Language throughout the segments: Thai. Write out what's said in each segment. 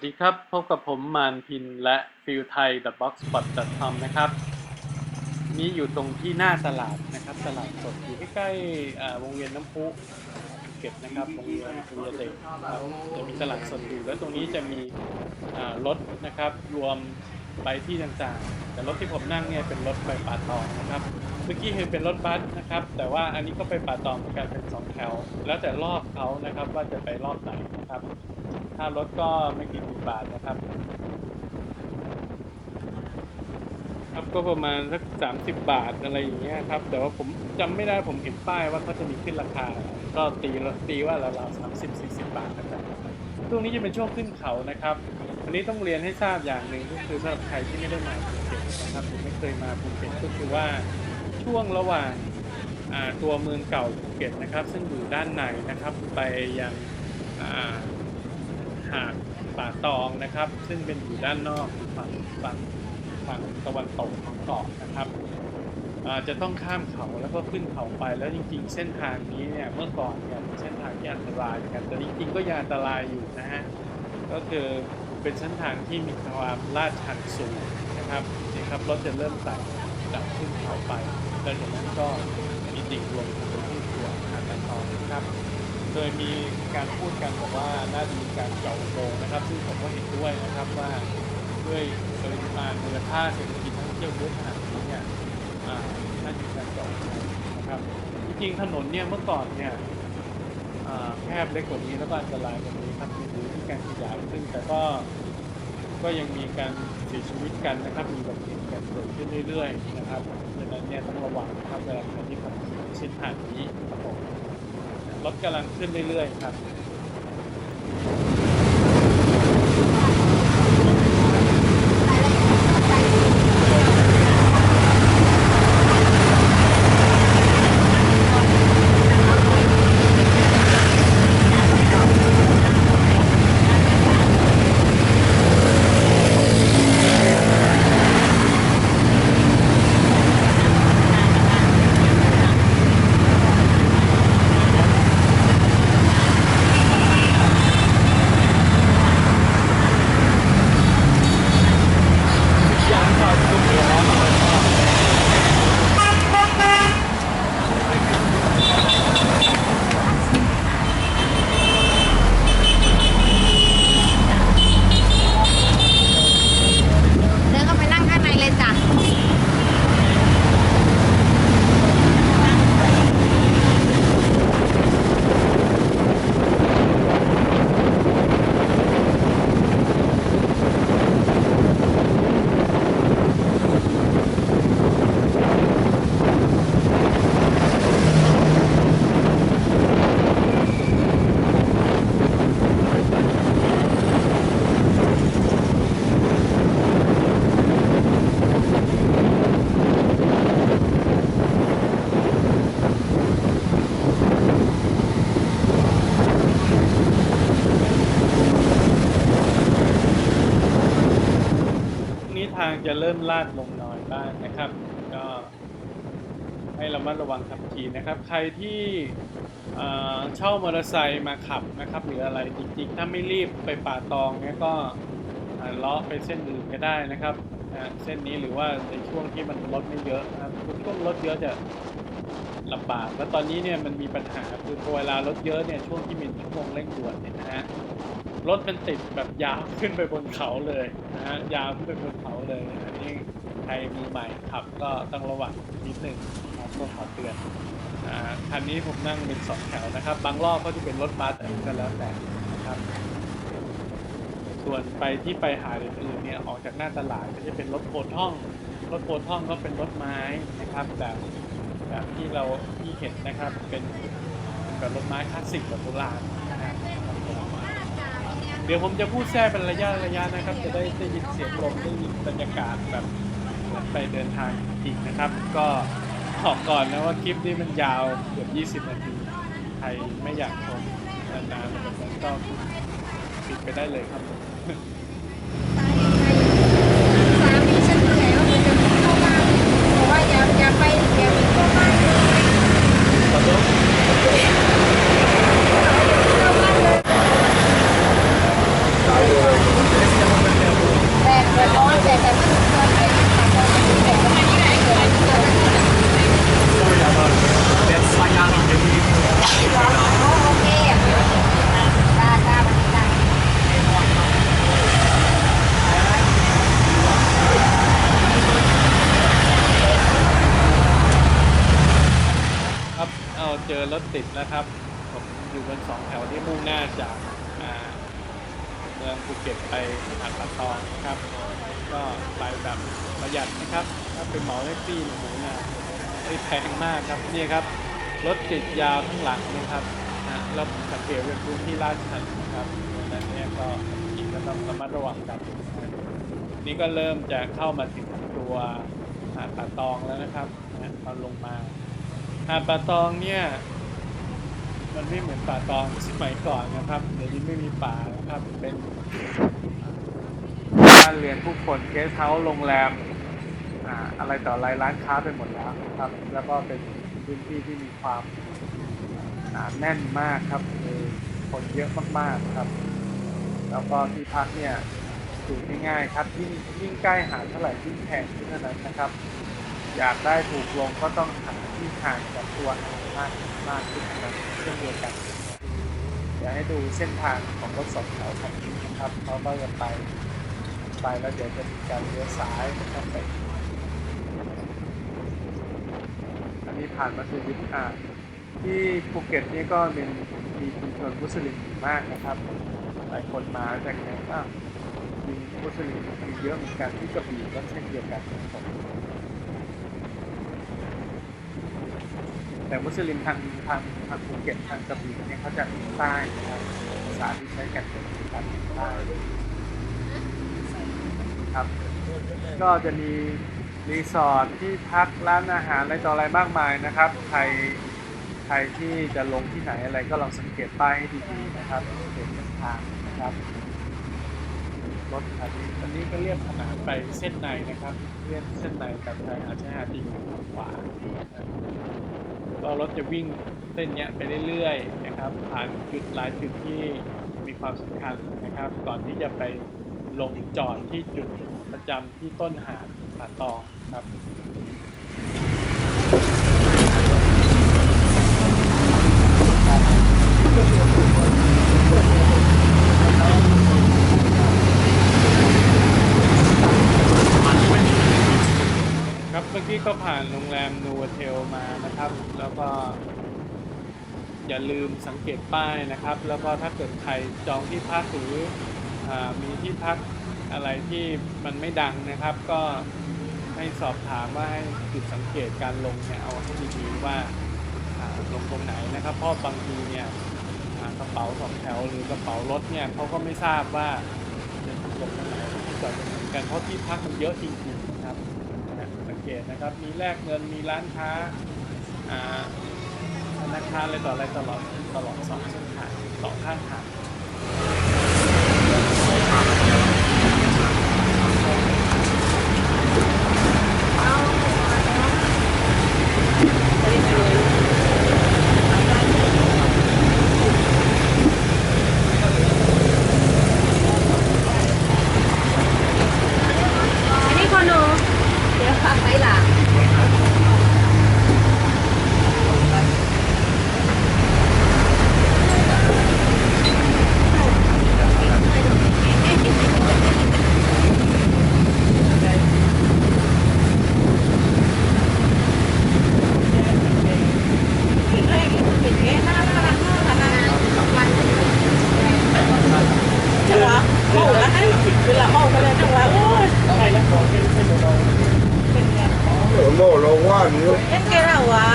สวัสดีครับ พบกับผมมานพินและฟิลไทย The Box Spot com นะครับ นี่อยู่ตรงที่หน้าตลาดนะครับ ตลาดสดอยู่ใกล้ๆวงเวียนน้ำพุเก็บนะครับวงเวียนภูเก็ตเด็กครับจะมีตลาดสดอยู่ แล้วตรงนี้จะมีรถนะครับรวม ไปที่ต่างๆ แต่รถที่ผมนั่งเนี่ยเป็นรถไปป่าตองนะครับ เมื่อกี้เห็นเป็นรถบัสนะครับ แต่ว่าอันนี้ก็ไปป่าตองเหมือนกันเป็นสองแถว แล้วแต่รอบเขานะครับว่าจะไปรอบไหนนะครับค่ารถก็ไม่กี่สิบบาทนะครับ ครับก็ประมาณสักสามสิบบาทอะไรอย่างเงี้ยครับ แต่ว่าผมจำไม่ได้ผมเห็นป้ายว่าเขาจะมีขึ้นราคา ก็ตีตีว่าราวๆสามสิบสี่สิบบาทนะครับช่วงนี้จะเป็นช่วงขึ้นเขานะครับ วันนี้ต้องเรียนให้ทราบอย่างหนึ่งก็คือสำหรับใครที่ไม่ได้มาภูเก็ตนะครับหรือไม่เคยมาภูเก็ตก็คือว่าช่วงระหว่างตัวเมืองเก่าภูเก็ตนะครับ ซึ่งอยู่ด้านในนะครับไปยังหาดป่าตองนะครับ ซึ่งเป็นอยู่ด้านนอกฝั่งฝั่งฝั่งตะวันตกของเกาะนะครับจะต้องข้ามเขาแล้วก็ขึ้นเขาไปแล้วจริง ๆ เส้นทางนี้เนี่ยเมื่อก่อนเนี่ยเป็นเส้นทางที่อันตรายเหมือนกันแต่จริงๆก็ยังอันตรายอยู่นะฮะก็คือ เป็นเส้นทางที่มีความลาดชันสูงนะครับนี่ครับรถจะเริ่มไต่จากขึ้นเขาไปแล้วจากนั้นก็มีดิ่งลงไปที่ตัวหาดป่าตองนะครับ โดยมีการพูดกันบอกว่าน่าจะมีการเจาะอุโมงนะครับ ซึ่งผมก็เห็นด้วยนะครับว่าด้วยปริมาณมูลค่าเศรษฐกิจท่องเที่ยวเยอะขนาดนี้เนี่ยน่าจะมีการเจาะโมงนะครับจริงๆถนนเนี่ยเมื่อก่อนเนี่ย แคบเล็กกว่านี้แล้วก็อันตรายกว่านี้ครับมีหรือมีการขยายขึ้นแต่ก็ก็ยังมีการเสียชีวิตกันนะครับ มีอุบัติเหตุกันเกิดขึ้นเรื่อยๆนะครับดังนั้นเนี่ยต้องระวังนะครับเวลาที่ขับเส้นทางนี้ครับผมรถกำลังขึ้นเรื่อยๆครับ เดินเข้าไปนั่งข้างในเลยจ้ะ นี้ทางจะเริ่มลาดลงหน่อยบ้างนะครับ ก็ให้ระมัดระวังขับขี่นะครับ ใครที่เช่ามอเตอร์ไซค์มาขับนะครับ หรืออะไรจริงๆ ถ้าไม่รีบไปป่าตองเนี่ยก็เลาะไปเส้นอื่นก็ได้นะครับอ่าเส้นนี้หรือว่าในช่วงที่มันรถไม่เยอะนะครับช่วงรถเยอะจะลำบากแล้วตอนนี้เนี่ยมันมีปัญหาคือพอเวลารถเยอะเนี่ยช่วงที่มีชั่วโมงเร่งด่วนเนี่ยนะฮะ รถมันติดแบบยาวขึ้นไปบนเขาเลยนะฮะยาวขึ้นไปบนเขาเลยอันนี้ใครมือใหม่ขับก็ต้องระวังนิดหนึ่งนะครับก็ขอเตือนอ่าคันนี้ผมนั่งเป็นสองแถวนะครับ บางรอบก็จะเป็นรถบัสอะไรก็แล้วแต่นะครับ ส่วนไปที่ไปหาดอื่นๆเนี่ยออกจากหน้าตลาดก็จะเป็นรถโพท่องรถโพท่องก็เป็นรถไม้นะครับแบบแบบที่เราที่เห็นนะครับเป็นแบบรถไม้คลาสสิกแบบโบราณ ดี๋ยวผมจะพูดแทรกเป็นระยะระยะนะครับ จะได้ได้ยินเสียงลมได้ยินบรรยากาศแบบไปเดินทางอีกนะครับ ก็บอกก่อนนะว่าคลิปนี้มันยาวเกือบ 20 นาทีใครไม่อยากชมนานๆแบบนั้นก็ปิดไปได้เลยครับผม สามีฉันเหนื่อยว่ามันจะเข้าบ้านบอกว่าอย่าอย่าไปอย่าไปเข้าบ้าน ขอโทษ เข้าบ้านเลย นะครับ ผมอยู่บนสองแถวที่มุ่งหน้าจากอ่าเมืองภูเก็ตไปหาดปะตองนะครับ ก็ไปแบบประหยัดนะครับ ถ้าเป็นเหมาแท็กซี่หมูเนี่ยไม่แพงมากครับนี่ครับรถติดยาวทั้งหลังนะครับนะแล้วสังเกตเป็นพื้นที่ลาดชันนะครับดังนั้นเนี่ยก็ขี่ก็ต้องระมัดระวังกันนะนี่ก็เริ่มจะเข้ามาถึงตัวหาดป่าตองแล้วนะครับนะตอนลงมาหาดป่าตองเนี่ยมันไม่เหมือนป่าตองสมัยก่อนนะครับเดี๋ยวนี้ไม่มีป่านะครับเป็นบ้านเรือนผู้คนเกสเฮาส์โรงแรม อะไรต่ออะไรร้านค้าไปหมดแล้วครับ แล้วก็เป็นพื้นที่ที่มีความหนาแน่นมากครับคือคนเยอะมากๆครับ แล้วก็ที่พักเนี่ยอยู่ง่ายๆครับยิ่งยิ่งใกล้หาดเท่าไหร่ยิ่งแพงขึ้นเท่านั้นนะครับ อยากได้ถูกลงก็ต้องหาที่ห่างจากตัวหาดมากมากขึ้นนะครับเช่นเดียวกันเดี๋ยวให้ดูเส้นทางของรถสองแถวคันนี้นะครับเขาก็จะไปไปแล้วเดี๋ยวจะมีการเลี้ยวซ้ายนะครับไปอันนี้ ผ่านมาคือวิทอ่าที่ภูเก็ตนี่ก็เป็นมีชุมชนมุสลิมอยู่มากนะครับหลายคนมาจากไหนบ้างมีมุสลิมมีเยอะเหมือนกันที่กระบี่ก็เช่นเดียวกันครับแต่มุสลิมทางทางทางภูเก็ตทางกระบี่เนี่ยเขาจะใต้นะครับภาษาที่ใช้กันเป็นภาษาใต้ครับ ก็จะมี รีสอร์ทที่พักร้านอาหารอะไรต่ออะไรมากมายนะครับ ใครใครที่จะลงที่ไหนอะไรก็ลองสังเกตป้ายให้ดีๆนะครับสังเกตเส้นทางนะครับรถคันนี้อันนี้ก็เรียบขนานไปเส้นในนะครับ เรียบเส้นในกับชายหาดชายหาดที่อยู่ขวาก็รถจะวิ่งเส้นเนี้ยไปเรื่อยๆนะครับ ผ่านจุดหลายจุดที่มีความสำคัญนะครับ ก่อนที่จะไปลงจอดที่จุดประจำที่ต้นหาดาตอครับครับเมื่อกี้ก็ผ่านโรงแรมนูเทลมานะครับ แล้วก็ อย่าลืมสังเกตป้ายนะครับ แล้วก็ถ้าเกิดใครจองที่พักหรืออมีที่พัก อะไรที่มันไม่ดังนะครับ ก็ให้สอบถามว่าให้จุดสังเกตการลงเนี่ยเอาให้ดีๆว่าลงตรงไหนนะครับ เพราะบางทีเนี่ยกระเป๋าสองแถวหรือกระเป๋ารถเนี่ยเขาก็ไม่ทราบว่าจะลงตรงไหนที่จอดตรงไหนกันเพราะที่พักมันเยอะจริงๆนะครับสังเกตนะครับมีแลกเงินมีร้านค้าอ่าธนาคารอะไรต่ออะไรตลอดตลอดสองเส้นทางสองข้างทาง อันนี้คนหนูเดี๋ยวฟังไปหลัง จังหวะเมาแล้วให้เวลาเมาไปเลยจังหวะโอ้ย โมโลว่านี่ เอ็นแกเราว่า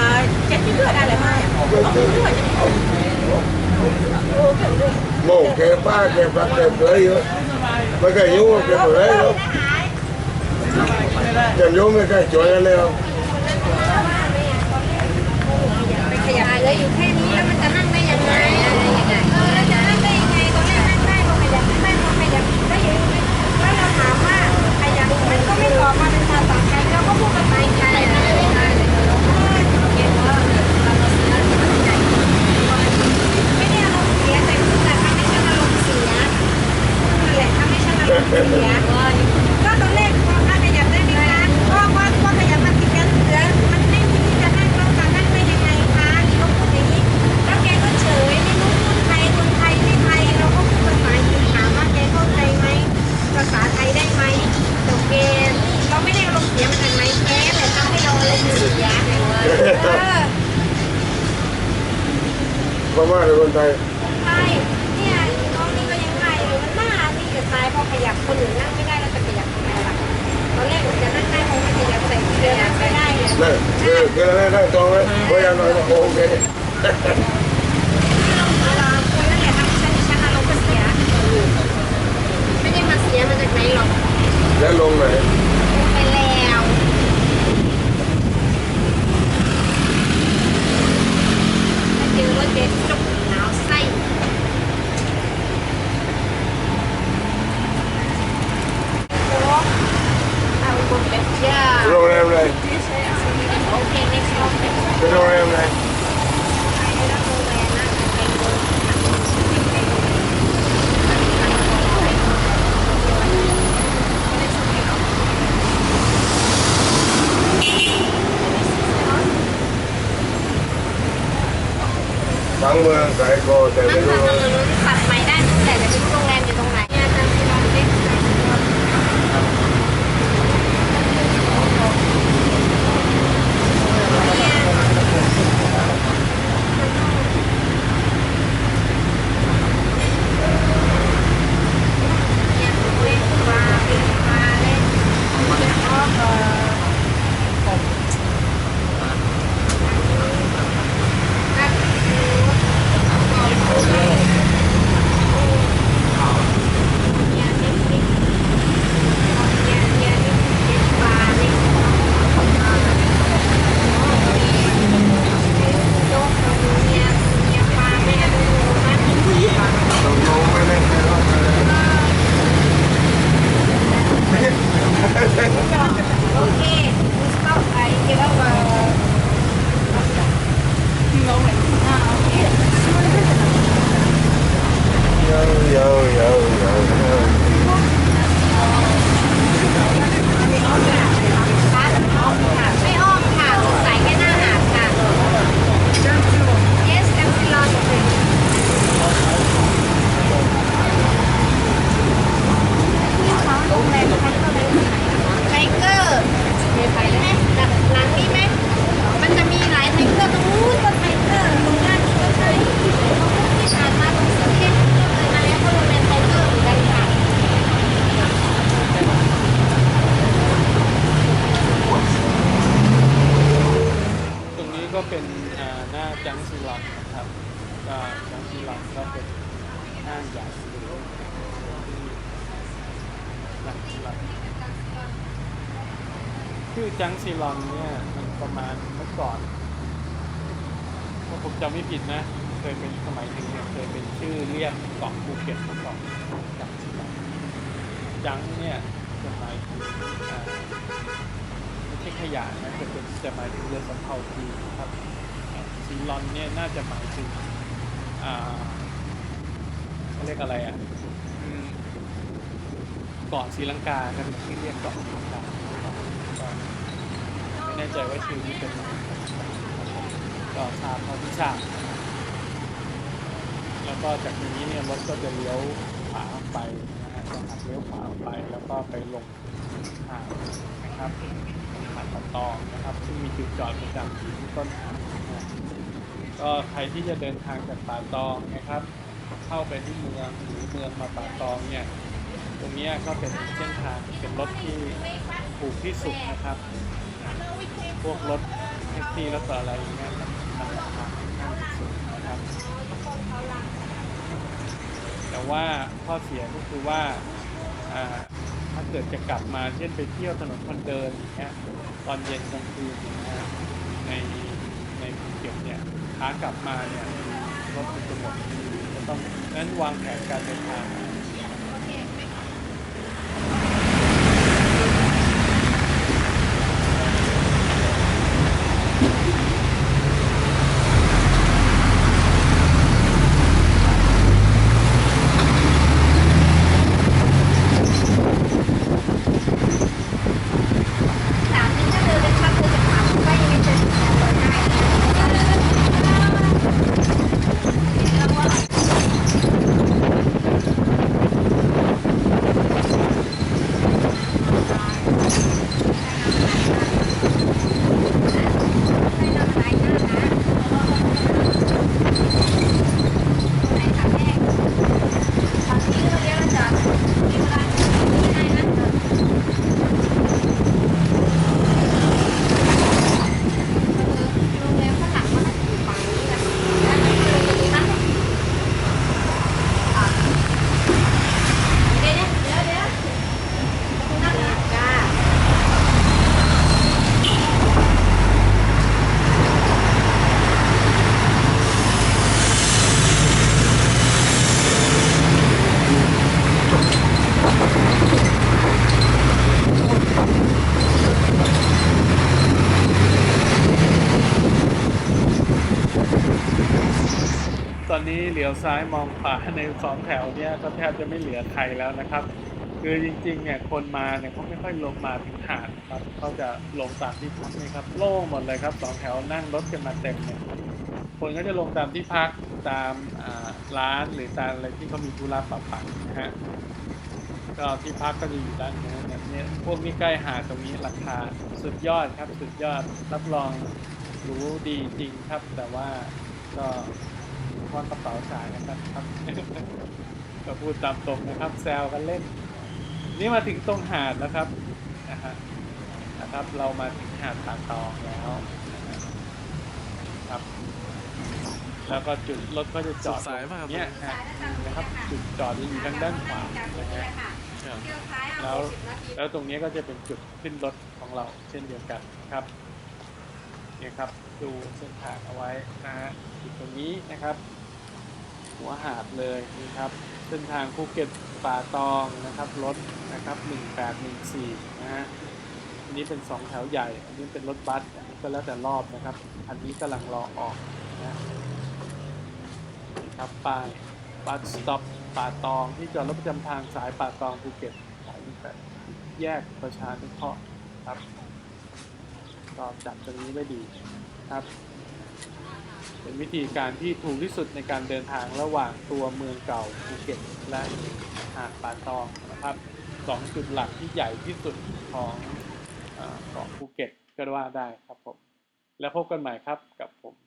เจ็ดที่เลือดอะไรมาเอาเลือดจะเอาโอ้เก่งด้วย โมแกป้าแกปักแกเลยเยอะ ไม่เคยยุ่งแกเลยเยอะจะยุ่งไม่เคยช่วยกันเลยขยายเลยอยู่แค่นี้แล้วมันจะนั่งได้ยังไงอะไรยังไงเออแล้วจะนั่งได้ยังไงตอนแรกนั่งได้พอขยับไม่ได้พอขยับได้ยังไงแล้วเราถามว่าขยับมันก็ไม่ตอบมาเป็นภาษาไทยเราก็พูดภาษาไทยนะเก่งมากเลยเราเสียใจไม่ได้อารมณ์เสียแต่คือแบบทำให้ฉันอารมณ์เสียนั่นแหละ ท ไหมพยายามหน่อยโอเค เราเวลาคุยนั่นแหละทำฉันฉันอารมณ์ก็เสียไม่ได้มาเสียมาจากไหนหรอก แล้วลงไหน ไปแล้วถ้าเจอรถเด็ดจบหนาวไส้โอ้เอาคนแบบยา โรงแรมไหน โอเค next topic เป็นโรงแรมไหน ไปแล้วโรงแรมนะไปดู บางเมืองสายโกแต่ นั่ ไม่ น รู้ ค่ะเราตัดใหม่ได้ตั้งแต่จะเป็นโรงแรมอยู่ตรงไหนเนี่ยจะไปลองเช็คเนี่ยเล่นปลาเป็นปลาเล่นแล้วก็เอ่อ ตกลงไม่ได้ไม่รอดเลย Okay, stop. I get up. Uh, ยาวยาวยาวยา ในไทยไปไหมหลังนี้ไหม มันจะมีหลายไทเกอร์ตรงนู้นก็ไทเกอร์ตรงหน้านี้ก็ไทเกอร์ที่ผ่านมาตรงสีเทพก็เคยมาแล้วก็โรงแรมไทเกอร์เหมือนกันค่ะ ตรงนี้ก็เป็นอ่าหน้าจังซีลอนนะครับก็จังซีลอนก็เป็นห้างใหญ่ที่จังซีลอนชื่อ จังซีลอนเนี่ยมันประมาณเมื่อก่อนถ้าผมจำไม่ผิดนะ เคยเป็นสมัยหนึ่งเนี่ยเคยเป็นชื่อเรียกเกาะภูเก็ตมาก่อนจังซีลอนจังเนี่ยจะหมายถึงไม่ใช่ขยะนะแต่เป็นจะหมายถึงเรือสำเภาจีนครับซีลอนเนี่ยน่าจะหมายถึงอ่าเขาเรียกอะไรอะเกาะศรีลังกาครับที่เรียกเกาะศรีลังกา แน่ใจว่าชื่อนี้เป็นก็ทาบเท่าที่ทราแล้วก็จากนี้เนี่ยรถก็จะเลี้ยวขวาไปนะฮะจะหักเลี้ยวขวาไปแล้วก็ไปลงทางนะครับหาดปะตองนะครับ ซึ่งมีจุดจอดประจำอยู่ที่ต้นทางนะครับก็ใครที่จะเดินทางจากป่าตองนะครับ เข้าไปที่เมืองหรือเมืองมาป่าตองเนี่ยตรงนี้ก็เป็นเส้นทางเป็นรถที่ถูกที่สุดนะครับ พวกรถแท็กซี่รถต่ออะไรอย่างเงี้ยมันมันราคาค่อนข้างสูงนะครับ แต่ว่าข้อเสียก็คือว่าอ่าถ้าเกิดจะกลับมาเช่นไปเที่ยวถนนคนเดินอย่างเงี้ยตอนเย็นกลางคืนอย่างเงี้ยในในภูเก็ตเนี่ยขากลับมาเนี่ยรถมันจะหมดจะต้องนั้นวางแผนการเดินทาง ในสองแถวเนี้ยก็แทบจะไม่เหลือใครแล้วนะครับ คือจริงๆเนี่ยคนมาเนี่ยเขาไม่ค่อยลงมาถึงหาดครับเขาจะลงตามที่พักนี่ครับโล่งหมดเลยครับสองแถวนั่งรถกันมาเต็มเลยคนก็จะลงตามที่พักตามร้านหรือตามอะไรที่เขามีธุระปะปังนะฮะก็ที่พักก็จะอยู่ด้านโน้นแบบเนี้ยพวกนี้ใกล้หาดตรงนี้ราคาสุดยอดครับสุดยอดรับรองรู้ดีจริงครับ แต่ว่าก็ ว่ากระเป๋าสายนะครับครับก็พูดตามตรงนะครับแซวกันเล่น นี่มาถึงตรงหาดแล้วครับนะฮะนะครับ เรามาถึงหาดป่าตองแล้วนะครับ แล้วก็จุดรถก็จะจอดสุดสายมากครับเนี่ยฮะนะครับ จุดจอดจะอยู่ทางด้านขวานะฮะครับเที่ยวซ้ายแล้เอาวสิบนาทีแล้วตรงนี้ก็จะเป็นจุดขึ้นรถของเราเช่นเดียวกันครับเนี่ยครับดูเส้นทางเอาไว้นะฮะจุดตรงนี้นะครับ หัวหาดเลยนี่ครับเส้นทางภูเก็ตป่าตองนะครับรถนะครับ1814นะฮะอันนี้เป็นสองแถวใหญ่ อันนี้เป็นรถบัสอันนี้ก็แล้วแต่รอบนะครับ อันนี้กำลังรอออกนะนี่ครับป้ายบัสสต็อปป่าตองที่จอดรถประจำทางสายป่าตองภูเก็ตสาย18แยกประชานุเคราะห์ครับก็จับตรงนี้ได้ดีครับ เป็นวิธีการที่ถูกที่สุดในการเดินทางระหว่างตัวเมืองเก่าภูเก็ตและหาดป่าตองนะครับสองจุดหลักที่ใหญ่ที่สุดของเกาะภูเก็ตก็ว่าได้ครับผม แล้วพบกันใหม่ครับกับผม